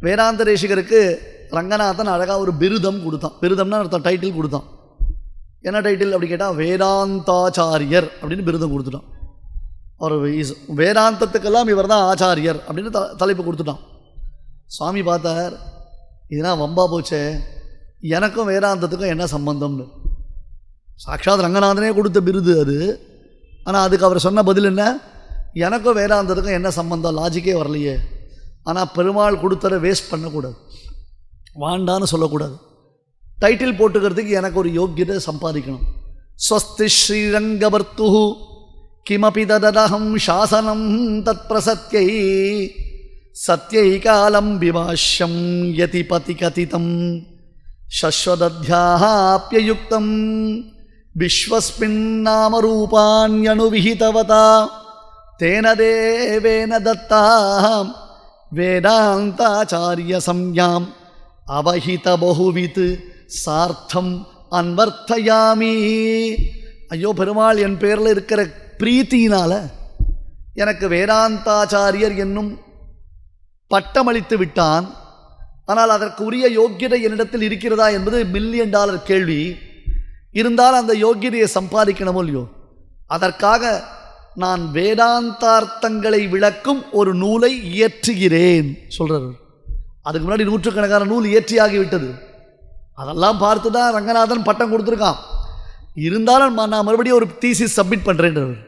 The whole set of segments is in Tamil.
வேதாந்த ரேஷிகருக்கு ரங்கநாதன் அழகாக ஒரு பிருதம் கொடுத்தான். பிருதம்னா அர்த்தம் டைட்டில் கொடுத்தான். என்ன டைட்டில் அப்படி கேட்டால் வேதாந்தாச்சாரியர் அப்படின்னு பிருதம் கொடுத்துட்டான். அவர் இஸ் வேதாந்தத்துக்கெல்லாம் இவர் தான் ஆச்சாரியர் அப்படின்னு த தலைப்பு கொடுத்துட்டான். சுவாமி பார்த்தார் இதெல்லாம் வம்பா போச்சே? எனக்கும் வேதாந்தத்துக்கும் என்ன சம்பந்தம்னு? சாட்சாத் ரங்கநாதனே கொடுத்த விருது அது. ஆனால் அதுக்கு அவர் சொன்ன பதில் என்ன? எனக்கும் வேதாந்தத்துக்கும் என்ன சம்பந்தம்? லாஜிக்கே வரலையே. ஆனால் பெருமாள் கொடுத்ததை வேஸ்ட் பண்ணக்கூடாது. வாண்டான்னு சொல்லக்கூடாது. டைட்டில் போட்டுக்கிறதுக்கு எனக்கு ஒரு யோக்கியத்தை சம்பாதிக்கணும். ஸ்வஸ்தி ஸ்ரீரங்கவர்த்து கிமபி தததகம் சாசனம் தத் பிரசத்தியை சத்யை காலம் விமாஷ்யம் யதி பதி கதிதம் சஸ்வதத்யாப்யயுக்தம் விஸ்வஸ்மின் நாமரூபாண்யணுவிஹிதவதா தேன தேவேன தத்தாம் வேதாந்தாச்சாரிய சம்யாம் அவஹித பகுவித் சார்த்தம் அன்வர்த்தயாமி. ஐயோ பெருமாள் என் பேரில் இருக்கிற பிரீத்தியினால் எனக்கு வேதாந்தாச்சாரியர் என்னும் பட்டமளித்து விட்டான். ஆனால் அதற்கு உரிய யோக்கியதை என்னிடத்தில் இருக்கிறதா என்பது மில்லியன் டாலர் கேள்வி. இருந்தால் அந்த யோக்கியதையை சம்பாதிக்கணுமோ இல்லையோ? அதற்காக நான் வேதாந்தார்த்தங்களை விளக்கும் ஒரு நூலை இயற்றுகிறேன். சொல்கிறார் அதுக்கு முன்னாடி நூற்றுக்கணக்கான நூல் இயற்றியாகிவிட்டது. அதெல்லாம் பார்த்து தான் ரங்கநாதன் பட்டம் கொடுத்துருக்கான். இருந்தாலும் நான் மறுபடியும் ஒரு தீசிஸ் சப்மிட் பண்ணுறேன்றவர்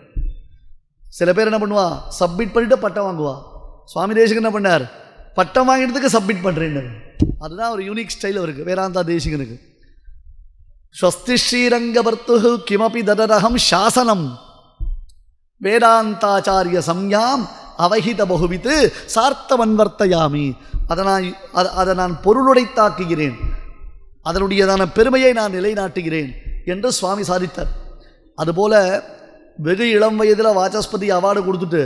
சில பேர் என்ன பண்ணுவா? சப்மிட் பண்ணிவிட்டு பட்டம் வாங்குவா. சுவாமி தேசிகன் என்ன பண்ணார்? பட்டம் வாங்கினதுக்கு சப்மிட் பண்ணுறேன்னு அதுதான் ஒரு யூனிக் ஸ்டைல் அவருக்கு வேதாந்தா தேசிகனுக்கு. ஸ்வஸ்தி ஸ்ரீரங்கவர்த்து கிமபி ததரகம் சாசனம். வேதாந்தாச்சாரிய சம்யாம் அவஹித பகுவித்து சார்த்தவன்வர்த்தயாமி. அதை நான் அதை நான் பொருளுடைத்தாக்குகிறேன். அதனுடையதான பெருமையை நான் நிலைநாட்டுகிறேன் என்று சுவாமி சாதித்தார். அதுபோல வெகு இளம் வயதில் வாச்சஸ்பதி அவார்டு கொடுத்துட்டு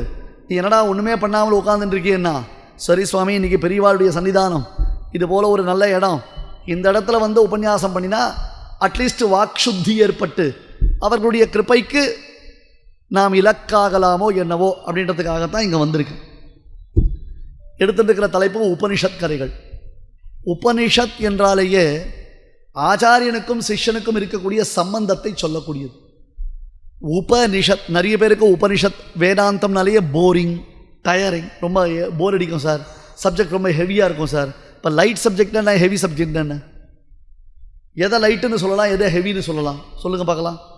நீ என்னடா ஒன்றுமே பண்ணாமல் உட்காந்துட்டுருக்கியன்னா சரி சுவாமி இன்றைக்கி பெரியவாளுடைய சன்னிதானம். இது போல் ஒரு நல்ல இடம். இந்த இடத்துல வந்து உபன்யாசம் பண்ணினா அட்லீஸ்ட் வாக்ஷுத்தி ஏற்பட்டு அவர்களுடைய கிருபைக்கு நாம் இலக்காகலாமோ என்னவோ அப்படின்றதுக்காகத்தான் இங்கே வந்திருக்கு. எடுத்துட்டு இருக்கிற தலைப்பு உபனிஷத் கதைகள். உபனிஷத் என்றாலேயே ஆச்சாரியனுக்கும் சிஷ்யனுக்கும் இருக்கக்கூடிய சம்பந்தத்தை சொல்லக்கூடியது. உபனிஷத் நிறைய பேருக்கு உபனிஷத் வேதாந்தம்னாலேயே போரிங் டயரிங் ரொம்ப போர் அடிக்கும் சார். சப்ஜெக்ட் ரொம்ப ஹெவியாக இருக்கும் சார். இப்போ லைட் சப்ஜெக்ட் என்ன ஹெவி சப்ஜெக்ட் என்ன? எதை லைட்டுன்னு சொல்லலாம் எதை ஹெவின்னு சொல்லலாம்? சொல்லுங்கள் பார்க்கலாம்.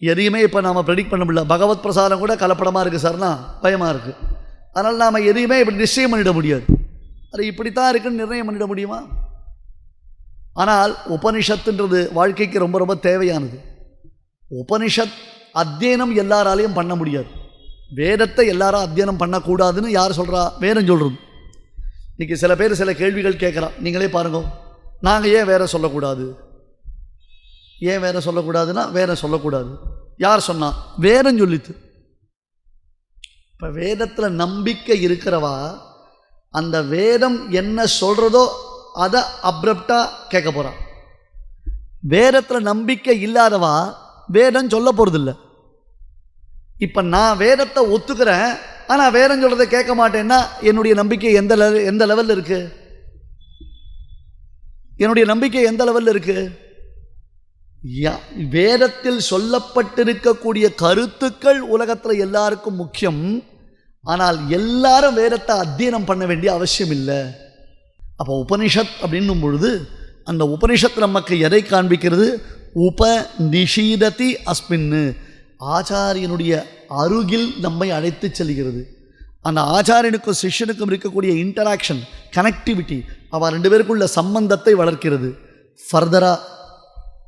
எதையுமே இப்போ நாம் ப்ரெடிக்ட் பண்ண முடியல. பகவத் பிரசாதம் கூட கலப்படமாக இருக்குது சார்னா பயமாக இருக்குது அதனால் நாம் எதையுமே இப்படி நிச்சயம் பண்ணிட முடியாது. அது இப்படித்தான் இருக்குன்னு நிர்ணயம் பண்ணிட முடியுமா? ஆனால் உபனிஷத்துன்றது வாழ்க்கைக்கு ரொம்ப ரொம்ப தேவையானது. உபனிஷத் அத்தியனம் எல்லாராலையும் பண்ண முடியாது. வேதத்தை எல்லாரும் அத்தியனம் பண்ணக்கூடாதுன்னு யார் சொல்கிறா வேதம் சொல்கிறது இன்றைக்கி சில பேர் சில கேள்விகள் கேட்குறா நீங்களே பாருங்க. நாங்கள் ஏன் வேற சொல்லக்கூடாது? ஏன் வேற சொல்லக்கூடாதுன்னா வேற சொல்லக்கூடாது. யார் சொன்னா? வேதம் சொல்லித்து. இப்போ வேதத்தில் நம்பிக்கை இருக்கிறவா அந்த வேதம் என்ன சொல்கிறதோ அதை அப்ரப்டாக கேட்க போகிறான் வேதத்தில் நம்பிக்கை இல்லாதவா வேதம் சொல்ல போகிறதில்ல இப்போ நான் வேதத்தை ஒத்துக்கிறேன் ஆனால் வேதம் சொல்கிறத கேட்க மாட்டேன்னா என்னுடைய நம்பிக்கை எந்த லெவல் எந்த லெவலில் இருக்குது என்னுடைய நம்பிக்கை எந்த லெவலில் இருக்குது வேதத்தில் சொல்லப்பட்டிருக்கக்கூடிய கருத்துக்கள் உலகத்தில் எல்லாருக்கும் முக்கியம். ஆனால் எல்லாரும் வேதத்தை அத்தியனம் பண்ண வேண்டிய அவசியம் இல்லை. அப்போ உபனிஷத் அப்படின்னும் பொழுது அந்த உபனிஷத் நமக்கு எதை காண்பிக்கிறது? உப நிஷீததி அஸ்மின்னு. ஆச்சாரியனுடைய அருகில் நம்மை அழைத்து செல்கிறது. அந்த ஆச்சாரியனுக்கும் சிஷ்யனுக்கும் இருக்கக்கூடிய இன்டராக்ஷன் கனெக்டிவிட்டி அவள் ரெண்டு பேருக்குள்ள சம்பந்தத்தை வளர்க்கிறது. ஃபர்தராக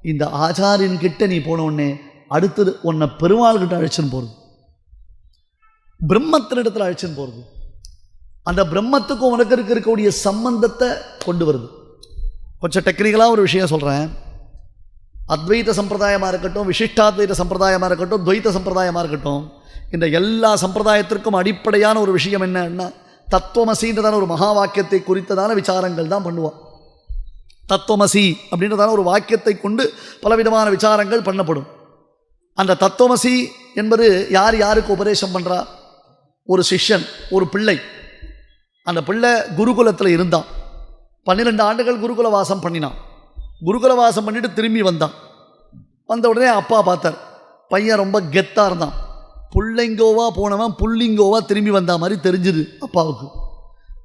இந்த ஆச்சாரியன் கிட்ட நீ போன உடனே அடுத்தது உன்னை பெருமாள் கிட்ட அழைச்சின்னு போகிறது பிரம்மத்தினிடத்தில் அழைச்சின்னு போகிறது அந்த பிரம்மத்துக்கும் உனக்கு இருக்க இருக்கக்கூடிய சம்பந்தத்தை கொண்டு வருது. கொஞ்சம் டெக்னிக்கலாக ஒரு விஷயம் சொல்கிறேன் அத்வைத சம்பிரதாயமாக இருக்கட்டும் விசிஷ்டாத்வைத சம்பிரதாயமாக இருக்கட்டும் துவைத்த சம்பிரதாயமாக இருக்கட்டும் இந்த எல்லா சம்பிரதாயத்திற்கும் அடிப்படையான ஒரு விஷயம் என்னன்னா தத்துவமசின்றதான ஒரு மகா வாக்கியத்தை குறித்ததான விசாரங்கள் தான் பண்ணுவான். தத்துவமசி அப்படின்றதான ஒரு வாக்கியத்தை கொண்டு பலவிதமான விசாரங்கள் பண்ணப்படும். அந்த தத்துவமசி என்பது யார் யாருக்கு உபதேசம் பண்ணுறா ஒரு சிஷ்யன் ஒரு பிள்ளை. அந்த பிள்ளை குருகுலத்தில் இருந்தான். பன்னிரெண்டு ஆண்டுகள் குருகுல வாசம் பண்ணினான். குருகுல வாசம் பண்ணிட்டு திரும்பி வந்தான். வந்த உடனே அப்பா பார்த்தார். பையன் ரொம்ப கெத்தாக இருந்தான். புள்ளைங்கோவா போனவன் புள்ளிங்கோவா திரும்பி வந்த மாதிரி தெரிஞ்சுது அப்பாவுக்கு.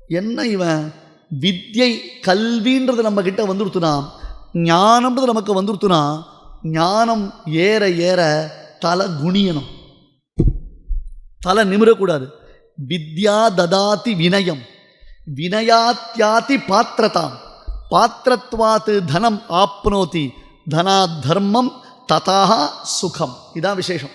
என்ன இவன்? வித்யை கல்வின்றது நம்மக்கிட்ட கிட்ட வந்துருத்துனா ஞானம்ன்றது நமக்கு வந்துருத்துனா ஞானம் ஏற ஏற தலை குனியணும். தலை நிமிரக்கூடாது. வித்யா ததாதி வினயம். வினயாத்யாதி பாத்திரதாம். பாத்திரத்வாத்து தனம் ஆப்னோதி. தனா தர்மம் ததா சுகம். இதான் விசேஷம்.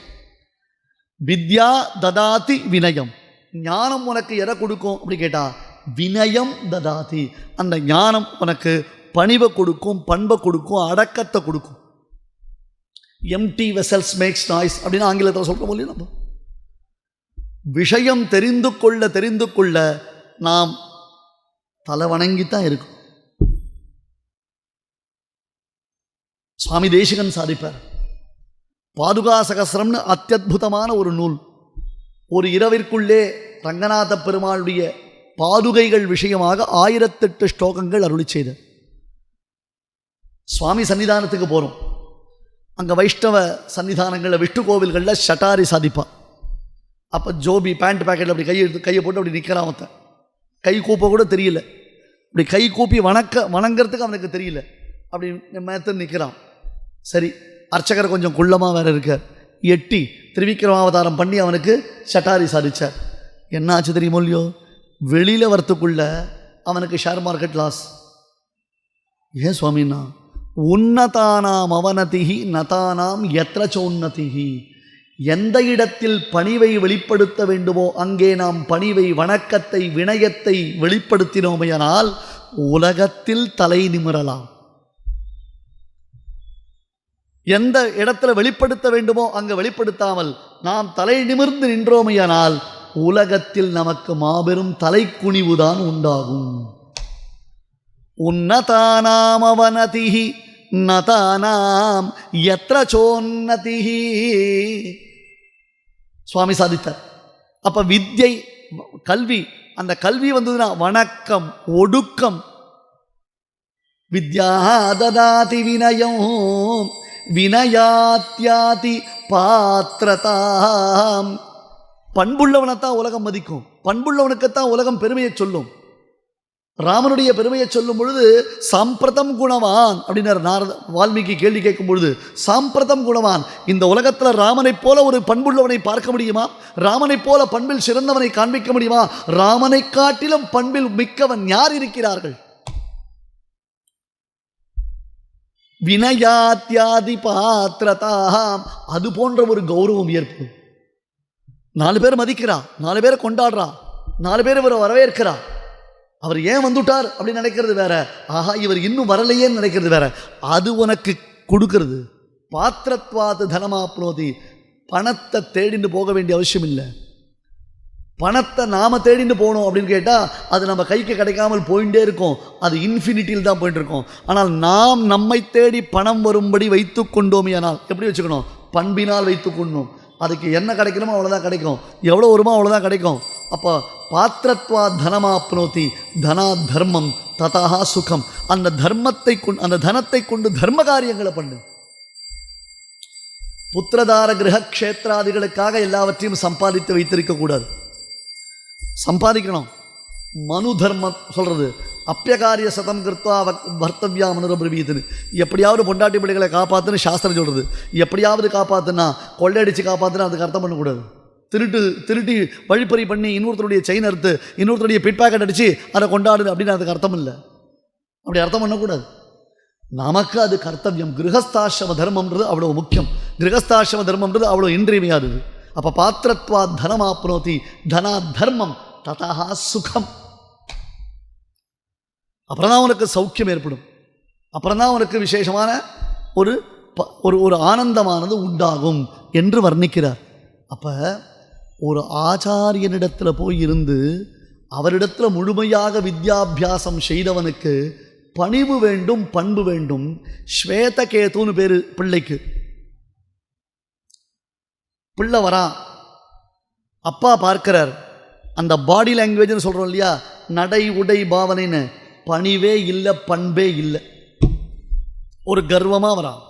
வித்யா ததாதி வினயம். ஞானம் உனக்கு எதை கொடுக்கும் அப்படி கேட்டால் வினயம் ததாதி. அந்த ஞானம் உனக்கு பணிவை கொடுக்கும் பண்பை கொடுக்கும் அடக்கத்தை கொடுக்கும். எம்டி வெசல்ஸ் மேக்ஸ் நாய்ஸ் அப்படின்னு ஆங்கிலத்தில் சொல்கிறோம் இல்லையா நம்ம. விஷயம் தெரிந்து கொள்ள தெரிந்து கொள்ள நாம் தலை வணங்கித்தான் இருக்கும். சுவாமி தேசிகன் சாதிப்பார். பாதுகா சகசிரம்னு அத்தியுதமான ஒரு நூல். ஒரு இரவிற்குள்ளே ரங்கநாத பெருமாளுடைய பாதுகைகள் விஷயமாக ஆயிரத்தெட்டு ஸ்லோகங்கள் அருளி செய்த சுவாமி சன்னிதானத்துக்கு போகிறோம் அங்கே வைஷ்ணவ சன்னிதானங்களில் விஷ்ணு கோவில்களில் ஷட்டாரி சாதிப்பான் அப்போ ஜோபி பேண்ட் பேக்கெட்டில் அப்படி கையை எடுத்து கையை போட்டு அப்படி நிற்கிறான் அவன். கை கூப்ப கூட தெரியல. இப்படி கை கூப்பி வணக்க வணங்கிறதுக்கு அவனுக்கு தெரியல. அப்படி மேத்து நிற்கிறான் சரி அர்ச்சகர் கொஞ்சம் குள்ளமாக வேற இருக்கார். எட்டி திருவிக்கிரமாவதாரம் பண்ணி அவனுக்கு ஷட்டாரி சாதிச்சார். என்ன ஆச்சு தெரியுமோ இல்லையோ? வெளியில் வரத்துக்குள்ள அவனுக்கு ஷேர் மார்க்கெட் லாஸ் ஏன் சுவாமின்னா உன்னதானாம் அவனதிகி நதானாம் எத்திரச்சோன்னதிகி எந்த இடத்தில் பணிவை வெளிப்படுத்த வேண்டுமோ அங்கே நாம் பணிவை வணக்கத்தை வினயத்தை வெளிப்படுத்தினோமையானால் உலகத்தில் தலை நிமிரலாம். எந்த இடத்துல வெளிப்படுத்த வேண்டுமோ அங்கே வெளிப்படுத்தாமல் நாம் தலை நிமிர்ந்து நின்றோமையானால் உலகத்தில் நமக்கு மாபெரும் தலைக்குனிவுதான் உண்டாகும். உன்னதானாமவனதிகி நதானாம் எத்திர சுவாமி சாதித்தார். அப்போ வித்யை கல்வி அந்த கல்வி வந்ததுன்னா வணக்கம் ஒடுக்கம். வித்யா ததாதி வினயம் வினயாத்யாதி பாத்திரதாம். பண்புள்ளவனைத்தான் உலகம் மதிக்கும். பண்புள்ளவனுக்குத்தான் உலகம் பெருமையை சொல்லும். ராமனுடைய பெருமையை சொல்லும் பொழுது சாம்பிரதம் குணவான் அப்படின்னார் நாரத வால்மீகி கேள்வி கேட்கும் பொழுது சாம்பிரதம் குணவான் இந்த உலகத்தில் ராமனைப் போல ஒரு பண்புள்ளவனை பார்க்க முடியுமா? ராமனைப் போல பண்பில் சிறந்தவனை காண்பிக்க முடியுமா? ராமனை காட்டிலும் பண்பில் மிக்கவன் யார் இருக்கிறார்கள்? வினயாத்யாதி பாத்திரதாம் அது போன்ற ஒரு கௌரவம் ஏற்படும். நாலு பேர் மதிக்கிறா நாலு பேரை கொண்டாடுறா நாலு பேர் இவரை வரவேற்கிறா. அவர் ஏன் வந்துட்டார் அப்படின்னு நினைக்கிறது வேற. ஆஹா இவர் இன்னும் வரலையேன்னு நினைக்கிறது வேற. அது உனக்கு கொடுக்கறது. பாத்திரத்வாது தனமாப்னோதி பணத்தை தேடிட்டு போக வேண்டிய அவசியம் இல்லை. பணத்தை நாம் தேடிட்டு போகணும் அப்படின்னு கேட்டால் அது நம்ம கைக்கு கிடைக்காமல் போயிட்டே இருக்கும். அது இன்ஃபினிட்டியில் தான் போயிட்டு இருக்கோம். ஆனால் நாம் நம்மை தேடி பணம் வரும்படி வைத்து கொண்டோமே ஆனால் எப்படி வச்சுக்கணும்? பண்பினால் வைத்து கொண்டோம். அதுக்கு என்ன கிடைக்கணுமோ அவ்வளோதான் கிடைக்கும். எவ்வளோ வருமோ அவ்வளோதான் கிடைக்கும். அப்போ பாத்திரத்வா தனமாப்னோத்தி தனா தர்மம் ததா சுகம். அந்த தர்மத்தை கொண்டு அந்த தனத்தை கொண்டு தர்ம காரியங்களை பண்ணு. புத்திரதார கிரக க்ஷேத்திராதிகளுக்காக எல்லாவற்றையும் சம்பாதித்து வைத்திருக்கக்கூடாது. சம்பாதிக்கணும். மனு தர்மம் சொல்கிறது அப்பியகாரிய சதம் கிருத்வா வர்த்தவியா பர்த்தவியா மனுரபிரவீதுன்னு எப்படியாவது பொண்டாட்டி பிள்ளைகளை காப்பாற்றுன்னு சாஸ்திரம் சொல்கிறது எப்படியாவது காப்பாற்றுனா கொள்ளையடித்து காப்பாற்றுனா அதுக்கு அர்த்தம் பண்ணக்கூடாது. திருட்டு திருட்டி வழிப்பறி பண்ணி இன்னொருத்தருடைய செயின் அறுத்து இன்னொருத்தருடைய பிட்பாக்கெட் அடித்து அதை கொண்டாடு அப்படின்னு அதுக்கு அர்த்தம் இல்லை. அப்படி அர்த்தம் பண்ணக்கூடாது. நமக்கு அது கர்த்தவியம். கிரகஸ்தாசிரம தர்மம்ன்றது அவ்வளோ முக்கியம். கிரகஸ்தாசிரம தர்மம்ன்றது அவ்வளோ இன்றியமையாதது. அப்போ பாத்திரத்வா தனமாப்னோதி தனா தர்மம் ததா சுகம். அப்புறம் தான் உனக்கு சௌக்கியம் ஏற்படும். அப்புறம் தான் உனக்கு விசேஷமான ஒரு ப- ஒரு ஒரு ஆனந்தமானது உண்டாகும் என்று வர்ணிக்கிறார். அப்போ ஒரு ஆச்சாரியனிடத்தில் போய் இருந்து அவரிடத்தில் முழுமையாக வித்யாபியாசம் செய்தவனுக்கு பணிவு வேண்டும் பண்பு வேண்டும். ஸ்வேதகேதுன்னு பேர் பிள்ளைக்கு. பிள்ளை வரான் அப்பா பார்க்கிறார். அந்த பாடி லாங்குவேஜ்னு சொல்கிறோம் இல்லையா? நடை உடை பாவனைன்னு. பணிவே இல்லை பண்பே இல்லை. ஒரு கர்வமாக வரான்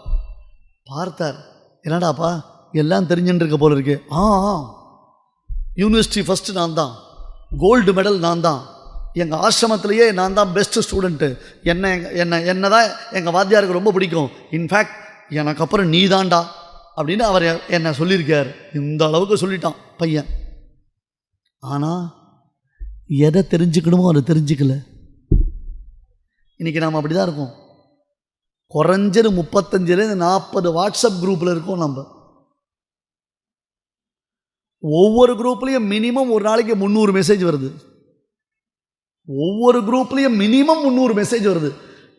பார்த்தார். என்னடாப்பா எல்லாம் தெரிஞ்சுட்டு இருக்க போல இருக்கு. ஆ ஆ. யூனிவர்சிட்டி ஃபஸ்ட்டு நான் தான் கோல்டு மெடல் நான் தான் எங்கள் ஆசிரமத்திலேயே நான் தான் பெஸ்ட்டு ஸ்டூடெண்ட்டு என்ன எங்கள் என்ன என்ன தான் எங்கள் வாத்தியாருக்கு ரொம்ப பிடிக்கும். இன்ஃபேக்ட் எனக்கு அப்புறம் நீ தான்டா அப்படின்னு அவர் என்னை சொல்லியிருக்கார். இந்த அளவுக்கு சொல்லிட்டான் பையன். ஆனால் எதை தெரிஞ்சுக்கணுமோ அதை தெரிஞ்சுக்கல. இன்றைக்கி நாம் அப்படி தான் இருக்கோம். குறைஞ்சது முப்பத்தஞ்சுலேருந்து நாற்பது வாட்ஸ்அப் குரூப்பில் இருக்கோம் நம்ம ஒவ்வொரு குரூப்லேயும் மினிமம் ஒரு நாளைக்கு முந்நூறு மெசேஜ் வருது. ஒவ்வொரு குரூப்லேயும் மினிமம் முந்நூறு மெசேஜ் வருது.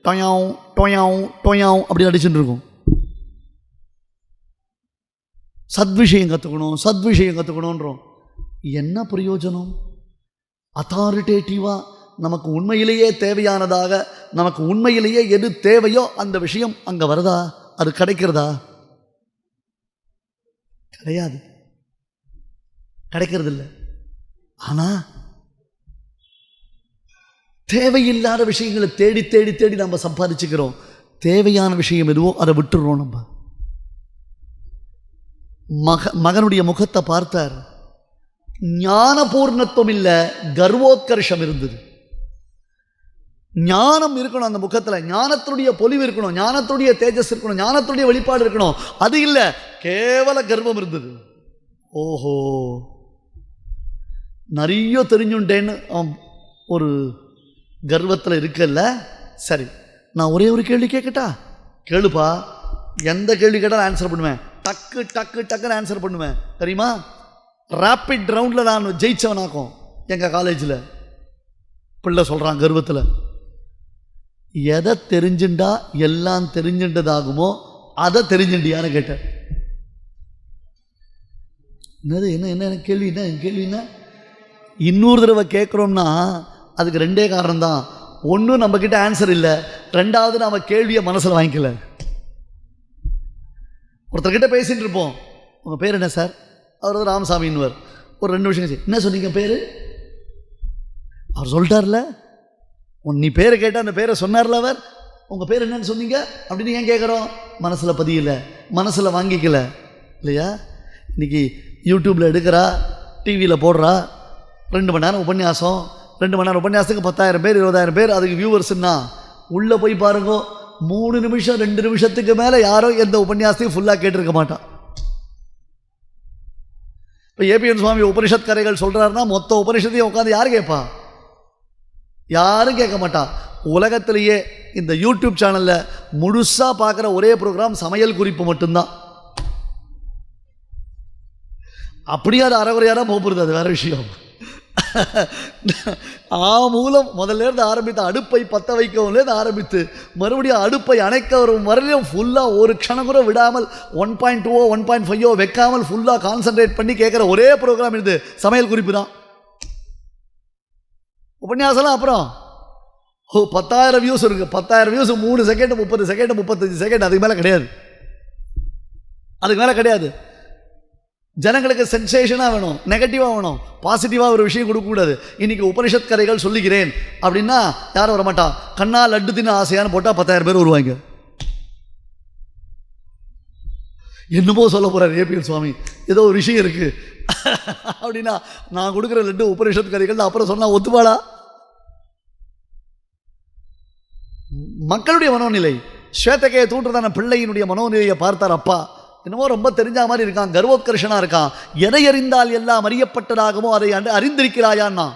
டொயாவும் டொயாவும் டொயாவும் அப்படி அடிச்சுட்டு இருக்கும். சத்விஷயம் கற்றுக்கணும் சத்விஷயம் கற்றுக்கணுன்றோம் என்ன பிரயோஜனம்? அத்தாரிட்டேட்டிவாக நமக்கு உண்மையிலேயே தேவையானதாக நமக்கு உண்மையிலேயே எது தேவையோ அந்த விஷயம் அங்கே வருதா? அது கிடைக்கிறதா? கிடையாது. கிடைக்கிறது இல்லை ஆனால் தேவையில்லாத விஷயங்களை தேடி தேடி தேடி நம்ம சம்பாதிச்சுக்கிறோம். தேவையான விஷயம் எதுவோ அதை விட்டுடுறோம் நம்ம. மக மகனுடைய முகத்தை பார்த்தார். ஞானபூர்ணத்துவம் இல்லை கர்வோத்கர்ஷம் இருந்தது. ஞானம் இருக்கணும் அந்த முகத்தில். ஞானத்துடைய பொலிவு இருக்கணும். ஞானத்துடைய தேஜஸ் இருக்கணும். ஞானத்துடைய வெளிப்பாடு இருக்கணும். அது இல்லை. கேவல கர்வம் இருந்தது. ஓஹோ. நிறைய தெரிஞ்சுட்டேன்னு அவன் ஒரு கர்வத்தில் இருக்கல்ல. சரி. நான் ஒரே ஒரு கேள்வி கேட்கட்டா கேளுப்பா. எந்த கேள்வி கேட்டாலும் ஆன்சர் பண்ணுவேன். டக்கு டக்கு டக்குன்னு ஆன்சர் பண்ணுவேன். தெரியுமா? ரேப்பிட் ரவுண்டில் நான் ஜெயிச்சவனாக்கும் எங்கள் காலேஜில் பிள்ளை சொல்கிறான் கர்வத்தில். எதை தெரிஞ்சுண்டா எல்லாம் தெரிஞ்சுண்டதாகுமோ அதை தெரிஞ்சுண்டியான்னு கேட்டேன். என்னது என்ன என்ன என்ன கேள்வி என்ன என் கேள்வி என்ன? இன்னொரு தடவை கேட்குறோம்னா அதுக்கு ரெண்டே காரணம் தான். ஒன்றும் நம்மக்கிட்ட ஆன்சர் இல்லை. ரெண்டாவது நம்ம கேள்வியை மனசில் வாங்கிக்கல. ஒருத்தர்கிட்ட பேசிகிட்டு இருப்போம். உங்கள் பேர் என்ன சார்? அவர் வந்து ராமசாமின்னுவர். ஒரு ரெண்டு விஷயம் என்ன சொன்னீங்க பேர்? அவர் சொல்லிட்டார்ல? உன் நீ பேரை கேட்டால் அந்த பேரை சொன்னார்ல அவர்? உங்கள் பேர் என்னன்னு சொன்னீங்க? அப்படின்னு ஏன் கேட்குறோம் மனசில் பதியல. மனசில் வாங்கிக்கல. இல்லையா? இன்னைக்கு யூடியூப்பில் எடுக்கிறா டிவியில் போடுறா ரெண்டு மணி நேரம் உபன்யாசம் ரெண்டு மணி நேரம் உபன்யாசத்துக்கு பத்தாயிரம் பேர் இருபதாயிரம் பேர் அதுக்கு வியூவர்ஸ்னா உள்ளே போய் பாருங்க மூணு நிமிஷம் ரெண்டு நிமிஷத்துக்கு மேலே யாரோ எந்த உபன்யாசத்தையும் ஃபுல்லாக கேட்டிருக்க மாட்டான். இப்போ ஏபிஎன் சுவாமி உபனிஷத் கரைகள் சொல்கிறாருன்னா மொத்த உபனிஷத்தையும் உட்காந்து யார் கேட்பா? யாரும் கேட்க மாட்டான். உலகத்திலேயே இந்த யூடியூப் சேனலில் முழுசாக பார்க்குற ஒரே ப்ரோக்ராம் சமையல் குறிப்பு மட்டும்தான். அப்படியே அது அறகுறையாக தான் போகிறது அது வேற விஷயம். ஆ மூலம் முதல்ல இருந்து ஆரம்பித்த அடுப்பை பற்ற வைக்கவும்லேருந்து ஆரம்பித்து மறுபடியும் அடுப்பை அணைக்க வரும் வரலையும் ஃபுல்லாக ஒரு க்ஷணம் கூட விடாமல் ஒன் பாயிண்ட் டூவோ ஒன் பாயிண்ட் ஃபைவோ வைக்காமல் ஃபுல்லாக கான்சன்ட்ரேட் பண்ணி கேட்குற ஒரே ப்ரோக்ராம் இது. சமையல் குறிப்பு தான். உபன்யாசம்லாம் அப்புறம். ஓ பத்தாயிரம் வியூஸ் இருக்குது பத்தாயிரம் வியூஸ் மூணு செகண்ட் முப்பது செகண்ட் முப்பத்தஞ்சு செகண்ட் அதுக்கு மேலே கிடையாது. அதுக்கு மேலே கிடையாது. ஜனங்களுக்கு சென்சேஷனாக வேணும் நெகட்டிவாக வேணும். பாசிட்டிவாக ஒரு விஷயம் கொடுக்கக்கூடாது இன்றைக்கி உபனிஷத் கதைகள் சொல்லிக்கிறேன் அப்படின்னா யாரும் வரமாட்டா கண்ணா லட்டு தின்னு ஆசையான்னு போட்டால் பத்தாயிரம் பேர் வருவாங்க. என்னமோ சொல்ல போகிறார் ஏபிஎல் சுவாமி. ஏதோ ஒரு விஷயம் இருக்குது அப்படின்னா நான் கொடுக்குற லட்டு உபரிஷத்து கதைகள் அப்புறம் சொன்னால் ஒத்துப்பாளா? மக்களுடைய மனோநிலை. ஸ்வேதகையை தூண்டுறதான பிள்ளையினுடைய மனோநிலையை பார்த்தார் அப்பா. என்னமோ ரொம்ப தெரிஞ்ச மாதிரி இருக்கான் கர்வோத்கர்ஷனாக இருக்கான். எதை அறிந்தால் எல்லாம் அறியப்பட்டதாகவோ அதை அண்டு அறிந்திருக்கிறாயான்னா?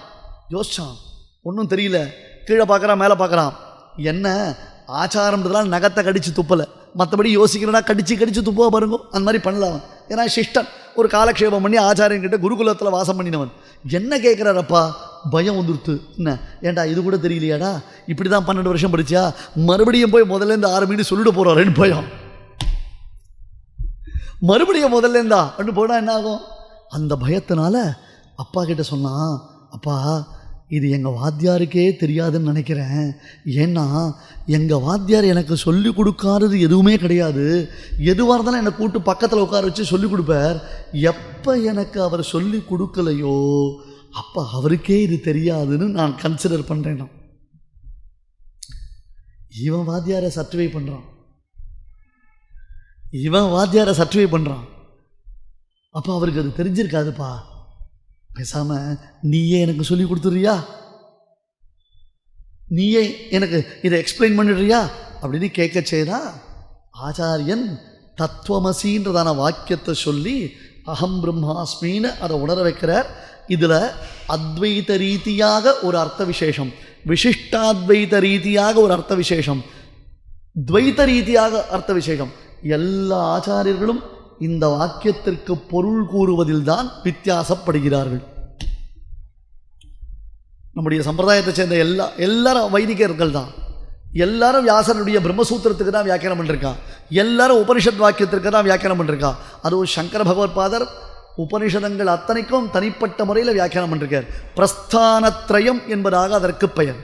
யோசிச்சான். ஒன்றும் தெரியல. கீழே பார்க்குறான் மேலே பார்க்குறான். என்ன? ஆச்சாரம்ன்றதுலாம் நகத்தை கடித்து துப்பலை. மற்றபடி யோசிக்கிறனா கடித்து கடிச்சு துப்புவா பாருங்க. அந்த மாதிரி பண்ணலாம் ஏன்னா சிஷ்டன். ஒரு காலக்ஷேபம் பண்ணி ஆச்சாரியன்கிட்ட குருகுலத்தில் வாசம் பண்ணினவன். என்ன கேட்குறாரப்பா பயம் வந்துருத்து என்ன? ஏன்டா இது கூட தெரியலையாடா? இப்படி தான் பன்னெண்டு வருஷம் படித்தா மறுபடியும் போய் முதல்லேருந்து ஆரம்பிட்டு சொல்லிட்டு போகிறான் பயம். மறுபடியும் முதல்ல இருந்தா அப்படின்னு போனால் என்ன ஆகும்? அந்த பயத்தினால அப்பா கிட்ட சொன்னான் அப்பா இது எங்கள் வாத்தியாருக்கே தெரியாதுன்னு நினைக்கிறேன். ஏன்னா எங்கள் வாத்தியார் எனக்கு சொல்லி கொடுக்காதது எதுவுமே கிடையாது. எதுவாக இருந்தாலும் என்னை கூட்டு பக்கத்தில் உட்கார வச்சு சொல்லி கொடுப்பார். எப்போ எனக்கு அவர் சொல்லி கொடுக்கலையோ அப்போ அவருக்கே இது தெரியாதுன்னு நான் கன்சிடர் பண்ணுறேன் நான். இவன் வாத்தியாரை சர்டிஃபை பண்ணுறான் இவன் வாத்தியாரை சர்டிஃபை பண்ணுறான் அப்போ அவருக்கு அது தெரிஞ்சிருக்காதுப்பா. பேசாம நீயே எனக்கு சொல்லி கொடுத்துறியா நீயே எனக்கு இதை எக்ஸ்பிளைன் பண்ணிடுறியா? அப்படின்னு கேட்க செய்தா ஆச்சாரியன் தத்துவமசின்றதான வாக்கியத்தை சொல்லி அகம் பிரம்மாஸ்மின்னு அதை உணர வைக்கிறார். இதில் அத்வைத ரீதியாக ஒரு அர்த்த விசேஷம். விசிஷ்டாத்வைத ரீதியாக ஒரு அர்த்த விசேஷம். துவைத ரீதியாக அர்த்த விசேஷம். எல்லா ஆச்சாரியர்களும் இந்த வாக்கியத்திற்கு பொருள் கூறுவதில் தான் வித்தியாசப்படுகிறார்கள். நம்முடைய சம்பிரதாயத்தை சேர்ந்த எல்லா எல்லாரும் வைதிகர்கள் தான். எல்லாரும் வியாசனுடைய பிரம்மசூத்திரத்துக்கு தான் வியாக்கியானம் பண்ணிருக்கா. எல்லாரும் உபனிஷத் வாக்கியத்திற்கு தான் வியாக்கியானம் பண்ணிருக்கா. அதுவும் சங்கர பகவத்பாதர் உபனிஷதங்கள் அத்தனைக்கும் தனிப்பட்ட முறையில் வியாக்கியானம் பண்ணிருக்கார். பிரஸ்தானத்ரயம் என்பதாக அதற்கு பெயர்.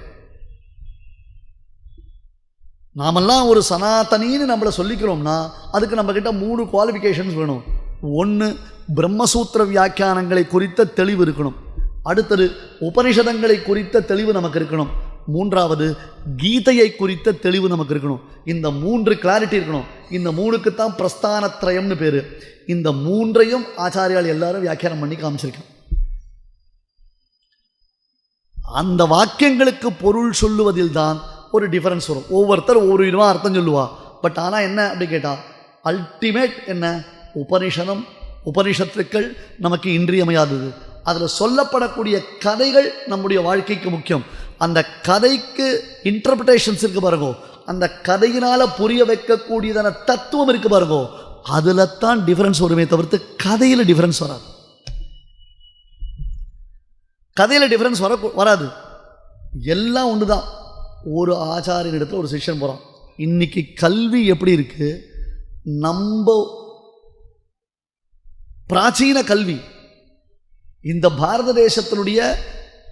நாமெல்லாம் ஒரு சனாதனின்னு நம்மளை சொல்லிக்கிறோம்னா அதுக்கு நம்மக்கிட்ட மூணு குவாலிஃபிகேஷன்ஸ் வேணும். ஒன்று பிரம்மசூத்திர வியாக்கியானங்களை குறித்த தெளிவு இருக்கணும். அடுத்தது உபனிஷதங்களை குறித்த தெளிவு நமக்கு இருக்கணும். மூன்றாவது கீதையை குறித்த தெளிவு நமக்கு இருக்கணும். இந்த மூன்று கிளாரிட்டி இருக்கணும். இந்த மூணுக்கு தான் பிரஸ்தானத்ரயம்னு பேர். இந்த மூன்றையும் ஆச்சாரியால் எல்லாரும் வியாக்கியானம் பண்ணி காமிச்சிருக்கான். அந்த வாக்கியங்களுக்கு பொருள் சொல்லுவதில்தான் ஒரு டிஃபரன்ஸ் வரும். ஒவ்வொருத்தர் ஒவ்வொரு விதமாக அர்த்தம் சொல்லுவா. பட் ஆனால் என்ன அப்படி கேட்டால் அல்டிமேட் என்ன? உபனிஷதம் உபனிஷத்துக்கள் நமக்கு இன்றியமையாதது. அதில் சொல்லப்படக்கூடிய கதைகள் நம்முடைய வாழ்க்கைக்கு முக்கியம். அந்த கதைக்கு இன்டர்பிரிட்டேஷன்ஸ் இருக்கு பாருங்கோ. அந்த கதையினால் புரிய வைக்கக்கூடியதான தத்துவம் இருக்கு பாருங்கோ. அதில் தான் டிஃபரன்ஸ் வருமே தவிர்த்து கதையில் டிஃபரன்ஸ் வராது. கதையில் டிஃபரன்ஸ் வர வராது. எல்லாம் ஒன்று தான் ஒரு ஆச்சாரியன் இடத்துல ஒரு சிஷ்யன் போகிறான் இன்னைக்கு கல்வி எப்படி இருக்கு? நம்ம பிராச்சீன கல்வி. இந்த பாரத தேசத்தினுடைய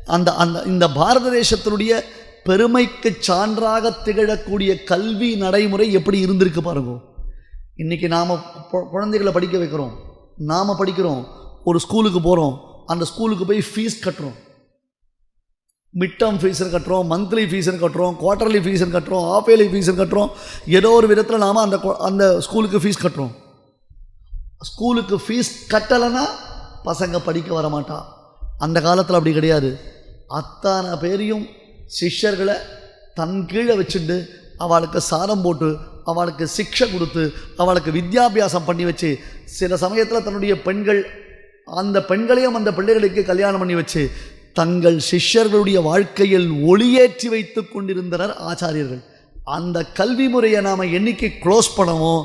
அந்த அந்த இந்த பாரத தேசத்தினுடைய பெருமைக்கு சான்றாக திகழக்கூடிய கல்வி நடைமுறை எப்படி இருந்திருக்கு பாருங்க. இன்றைக்கி நாம் குழந்தைகளை படிக்க வைக்கிறோம். நாம் படிக்கிறோம். ஒரு ஸ்கூலுக்கு போகிறோம் அந்த ஸ்கூலுக்கு போய் ஃபீஸ் கட்டுறோம். மிட் டேர்ம் ஃபீஸுன்னு கட்டுறோம் மந்த்லி ஃபீஸுன்னு கட்டுறோம் குவார்ட்டர்லி ஃபீஸுன்னு கட்டுறோம் ஆஃப் இயர்லி ஃபீஸுன்னு கட்டுறோம். ஏதோ ஒரு விதத்தில் நாம் அந்த அந்த ஸ்கூலுக்கு ஃபீஸ் கட்டுறோம். ஸ்கூலுக்கு ஃபீஸ் கட்டலைன்னா பசங்க படிக்க வரமாட்டா அந்த காலத்தில் அப்படி கிடையாது. அத்தனை பேரையும் சிஷ்யர்களை தன் கீழே வச்சுட்டு அவளுக்கு சாரம் போட்டு அவளுக்கு சிக்ஷை கொடுத்து அவளுக்கு வித்யாபியாசம் பண்ணி வச்சு சில சமயத்தில் தன்னுடைய பெண்கள் அந்த பெண்களையும் அந்த பிள்ளைகளுக்கு கல்யாணம் பண்ணி வச்சு தங்கள் சிஷ்யர்களுடைய வாழ்க்கையில் ஒளியேற்றி வைத்து கொண்டிருந்தனர் ஆச்சாரியர்கள். அந்த கல்வி முறையை நாம் என்னைக்கு க்ளோஸ் பண்ணவோ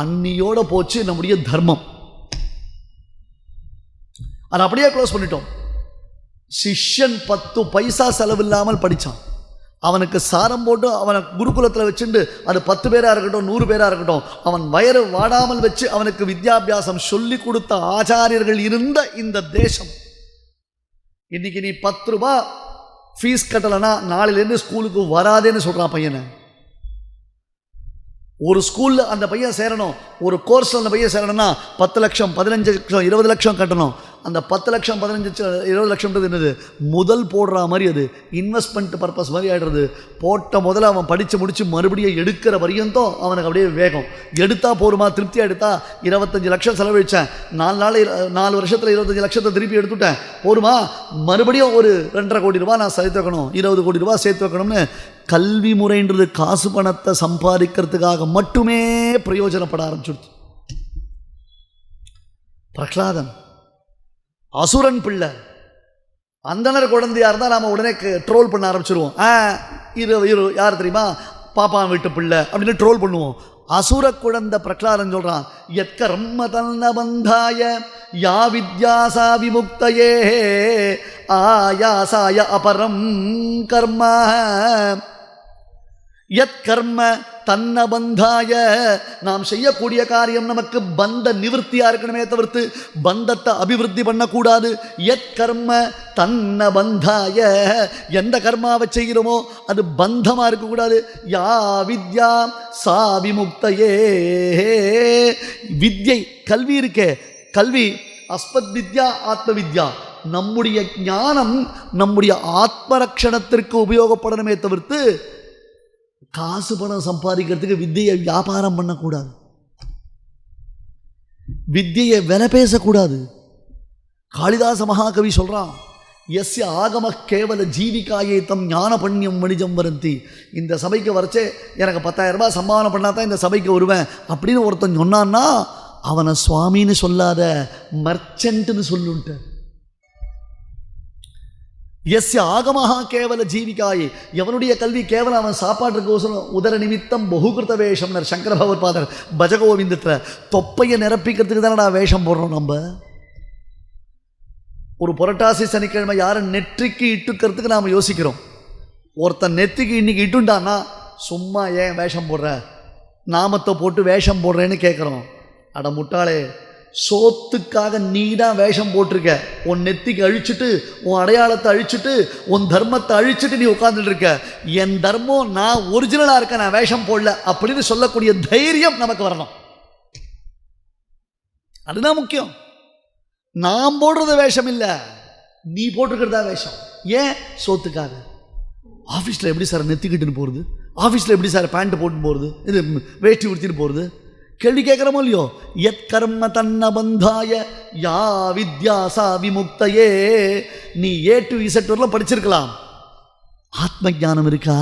அன்னியோட போச்சு நம்முடைய தர்மம். அதை அப்படியே க்ளோஸ் பண்ணிட்டோம். சிஷ்யன் பத்து பைசா செலவில்லாமல் படித்தான் அவனுக்கு சாரம் போட்டு அவனை குருகுலத்தில் வச்சுண்டு அது பத்து பேராக இருக்கட்டும் நூறு பேராக இருக்கட்டும் அவன் வயறு வாடாமல் வச்சு அவனுக்கு வித்யாபியாசம் சொல்லி கொடுத்த ஆச்சாரியர்கள் இருந்த இந்த தேசம். இன்றைக்கி நீ பத்து ரூபா ஃபீஸ் கட்டலைன்னா நாளையிலேருந்து ஸ்கூலுக்கு வராதேன்னு சொல்கிறான் பையனை. ஒரு ஸ்கூலில் அந்த பையன் சேரணும் ஒரு கோர்ஸில் அந்த பையன் சேரணும்னா பத்து லட்சம் பதினஞ்சு லட்சம் இருபது லட்சம் கட்டணும். அந்த பத்து லட்சம் பதினஞ்சு லட்சம், இருபது லட்சம்ன்றது என்னது? முதல் போடுற மாதிரி அது. இன்வெஸ்ட்மெண்ட் பர்பஸ் மாதிரி ஆகிடுறது போட்ட முதல்ல அவன் படித்து முடித்து மறுபடியும் எடுக்கிற வரையந்தோ அவனுக்கு அப்படியே வேகம். எடுத்தா போருமா திருப்தியாக எடுத்தா? இருபத்தஞ்சி லட்சம் செலவழித்தேன் நாலு நாள் நாலு வருஷத்தில் இருபத்தஞ்சு லட்சத்தை திருப்பி எடுத்துட்டேன். போருமா மறுபடியும் ஒரு ரெண்டரை கோடி ரூபா நான் சேர்த்து வைக்கணும். இருபது கோடி ரூபா சேர்த்து வைக்கணும்னு. கல்வி முறைன்றது காசு பணத்தை சம்பாதிக்கிறதுக்காக மட்டுமே பிரயோஜனப்பட ஆரம்பிச்சுடுச்சு. பிரகலாதன் அசுரன் பிள்ளை. அந்தனர் குழந்தையாக இருந்தால் நாம் உடனே ட்ரோல் பண்ண ஆரம்பிச்சிருவோம். ஆ இரு இரு யார் தெரியுமா? பாப்பான் வீட்டு பிள்ளை அப்படின்னு ட்ரோல் பண்ணுவோம். அசுர குழந்தை பிரகலாதன் சொல்கிறான் எத்கர்ம தன்ன பந்தாய யா வித்யாசா விமுக்தையே ஆயாசாய அபரம் கர்மா. யத் கர்ம தன்ன பந்தாய நாம் செய்யக்கூடிய காரியம் நமக்கு பந்த நிவர்த்தியா இருக்கணுமே தவிர்த்து பந்தத்தை அபிவிருத்தி பண்ணக்கூடாது. யத் கர்ம தன்ன பந்தாய எந்த கர்மாவை செய்கிறோமோ அது பந்தமா இருக்கக்கூடாது. யா வித்யா சா விமுக்தையே வித்யை கல்வி இருக்கே. கல்வி அஸ்பத் வித்யா ஆத்ம வித்யா நம்முடைய ஞானம் நம்முடைய ஆத்மரக்ஷணத்திற்கு உபயோகப்படணுமே தவிர்த்து காசு பணம் சம்பாதிக்கிறதுக்கு வித்தியை வியாபாரம் பண்ணக்கூடாது. வித்தியை விலை பேசக்கூடாது. காளிதாச மகாகவி சொல்கிறான் எஸ்ய ஆகம கேவல ஜீவிகாயை தம் ஞான பண்ணியம் வணிஜம் வருந்தி. இந்த சபைக்கு வரைச்சே எனக்கு பத்தாயிரம் ரூபாய் சம்பாவனை பண்ணால் தான் இந்த சபைக்கு வருவேன் அப்படின்னு ஒருத்தன் சொன்னான்னா அவனை சுவாமின்னு சொல்லாத மர்ச்சன்ட்டுன்னு சொல்லுன்ட்டு எஸ்ய ஆகமஹா கேவல ஜீவிகாயி. எவனுடைய கல்வி கேவலம் அவன் சாப்பாட்டுக்கோசரம் உதர நிமித்தம் பகுகிருத்த வேஷம்னர் சங்கர பகவத்பாதர் பஜகோவிந்தத்தில் தொப்பையை நிரப்பிக்கிறதுக்கு தானடா வேஷம் போடுறோம் நம்ம? ஒரு புரட்டாசி சனிக்கிழமை யாரும் நெற்றிக்கு இட்டுக்கிறதுக்கு நாம் யோசிக்கிறோம். ஒருத்தன் நெத்திக்கு இன்னைக்கு இட்டுண்டான்னா சும்மா ஏன் வேஷம் போடுற? நாமத்தை போட்டு வேஷம் போடுறேன்னு கேட்குறோம் அட முட்டாளே சோத்துக்காக நீ தான் வேஷம் போட்டிருக்க. உன் நெத்திக்கு அழிச்சிட்டு உன் அடையாளத்தை அழிச்சிட்டு உன் தர்மத்தை அழிச்சிட்டு நீ உட்கார்ந்துட்டு இருக்க. என் தர்மம் நான் ஒரிஜினலாக இருக்கேன் நான் வேஷம் போடல அப்படின்னு சொல்லக்கூடிய தைரியம் நமக்கு வரணும். அதுதான் முக்கியம். நான் போடுறது வேஷம் இல்லை. நீ போட்டிருக்கிறதா வேஷம். ஏன்? சோத்துக்காக. ஆஃபீஸில் எப்படி சார் நெத்திக்கிட்டுன்னு போகிறது ஆஃபீஸில் எப்படி சார் பேண்ட் போட்டு போகிறது இது வேஷ்டி உடுத்திட்டு போகிறது கேள்வி கேட்குறமோ இல்லையோ? எத் கர்ம தன்ன பந்தாய யா வித்யாசா விமுக்தையே. நீ ஏ டு இசட் வரலாம் படிச்சிருக்கலாம். ஆத்ம ஞானம் இருக்கா?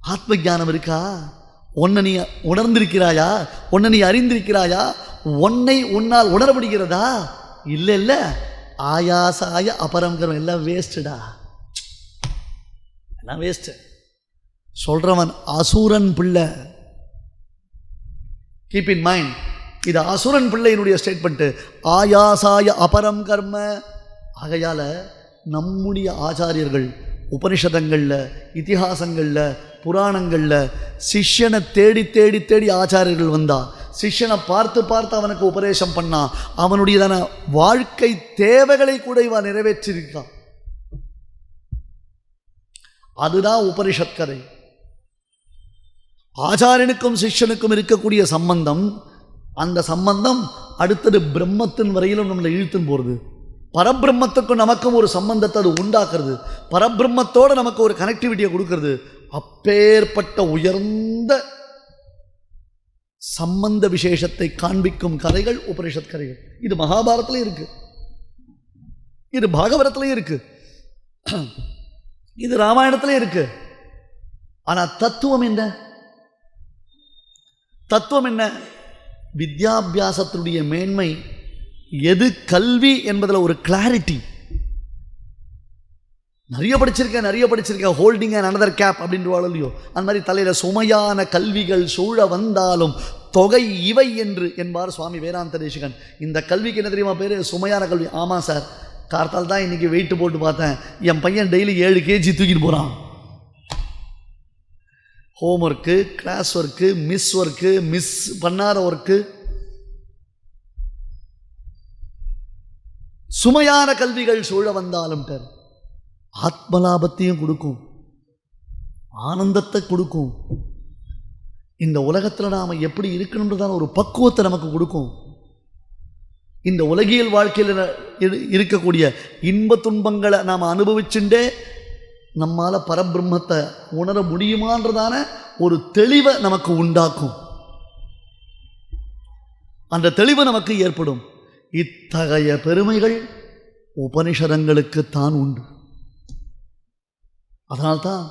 ஆத்ம ஞானம் இருக்கா? உன்னை நீ உணர்ந்திருக்கிறாயா? உன்னை நீ அறிந்திருக்கிறாயா? உன்னை உன்னால் உணர முடிகிறதா இல்லை இல்லை. ஆயாசாய அபரங்கரம் எல்லாம் வேஸ்ட்டுடா எல்லாம் வேஸ்ட்டு சொல்கிறவன் அசூரன் பிள்ளை. கீப் இன் மைண்ட் இது அசுரன் பிள்ளையினுடைய ஸ்டேட்மெண்ட்டு ஆயாசாய அபரம் கர்ம. ஆகையால் நம்முடைய ஆச்சாரியர்கள் உபனிஷதங்களில் இத்திஹாசங்களில் புராணங்களில் சிஷ்யனை தேடி தேடி தேடி ஆச்சாரியர்கள் வந்தால் சிஷ்யனை பார்த்து பார்த்து அவனுக்கு உபதேசம் பண்ணா அவனுடையதான வாழ்க்கை தேவைகளை கூட இவன் நிறைவேற்றியிருக்கான் அதுதான் உபனிஷத் கதை. ஆச்சாரியனுக்கும் சிஷ்யனுக்கும் இருக்கக்கூடிய சம்பந்தம் அந்த சம்பந்தம் அடுத்தது பிரம்மத்தின் வரையிலும் நம்மளை இழுத்துன்னு போகிறது பரபிரம்மத்துக்கும் நமக்கும் ஒரு சம்பந்தத்தை அது உண்டாக்குறது. பரபிரம்மத்தோடு நமக்கு ஒரு கனெக்டிவிட்டியை கொடுக்கறது. அப்பேற்பட்ட உயர்ந்த சம்பந்த விசேஷத்தை காண்பிக்கும் கதைகள் உபனிஷத் கதைகள். இது மகாபாரத்திலையும் இருக்கு. இது பாகவதத்திலையும் இருக்கு. இது ராமாயணத்திலையும் இருக்கு. ஆனால் தத்துவம் என்ன? தத்துவம் என்ன? வித்யாபியாசத்தினுடைய மேன்மை எது கல்வி என்பதில் ஒரு கிளாரிட்டி நிறைய படிச்சிருக்கேன் நிறைய படிச்சிருக்கேன். ஹோல்டிங் அண்ட் அனதர் கேப் அப்படின்றவாள் இல்லையோ? அந்த மாதிரி தலையில் சுமையான கல்விகள் சூழ வந்தாலும் தொகை இவை என்று என்பார் சுவாமி வேதாந்த தேசிகன். இந்த கல்விக்கு என்ன தெரியுமா பேர்? சுமையான கல்வி. ஆமாம் சார். கார்த்தால் தான் இன்றைக்கி வெயிட்டு போட்டு பார்த்தேன். என் பையன் டெய்லி ஏழு கேஜி தூக்கிட்டு போகிறான் home work class work miss work miss பண்ணாத ஒர்க்கு சுமையான கல்விகள் சூழ வந்தாலும் பேர் ஆத்மலாபத்தையும் கொடுக்கும் ஆனந்தத்தை கொடுக்கும். இந்த உலகத்தில் நாம் எப்படி இருக்கணுன்றதான ஒரு பக்குவத்தை நமக்கு கொடுக்கும். இந்த உலகியல் வாழ்க்கையில் இரு- இருக்கக்கூடிய இன்ப துன்பங்களை நாம் அனுபவிச்சுட்டே நம்மால் பரபிரம்மத்தை உணர முடியுமான்றதான ஒரு தெளிவை நமக்கு உண்டாக்கும். அந்த தெளிவு நமக்கு ஏற்படும். இத்தகைய பெருமைகள் உபனிஷதங்களுக்குத்தான் உண்டு. அதனால்தான்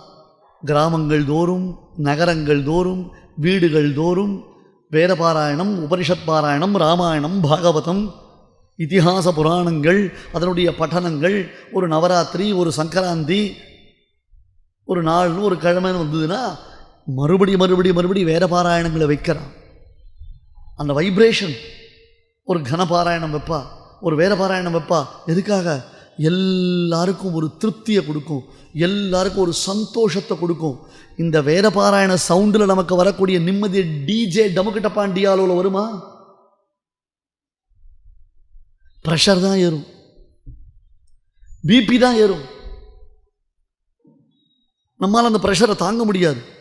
கிராமங்கள் தோறும் நகரங்கள் தோறும் வீடுகள் தோறும் வேதபாராயணம் உபனிஷத் பாராயணம் ராமாயணம் பாகவதம் இதிகாச புராணங்கள் அதனுடைய பட்டணங்கள் ஒரு நவராத்திரி ஒரு சங்கராந்தி ஒரு நாள் ஒரு கிழமைன்னு வந்ததுன்னா மறுபடி மறுபடி மறுபடி வேத பாராயணங்களை வைக்கிறான். அந்த வைப்ரேஷன் ஒரு கனபாராயணம் வைப்பா. ஒரு வேத பாராயணம் வைப்பா. எதுக்காக? எல்லாருக்கும் ஒரு திருப்தியை கொடுக்கும். எல்லாருக்கும் ஒரு சந்தோஷத்தை கொடுக்கும். இந்த வேத பாராயண சவுண்டில் நமக்கு வரக்கூடிய நிம்மதி டிஜே டமுக்கிட்ட பாண்டியாலோவில் வருமா? ப்ரெஷர் தான் ஏறும். பிபி தான் ஏறும். நம்மால் அந்த ப்ரெஷரை தாங்க முடியாது.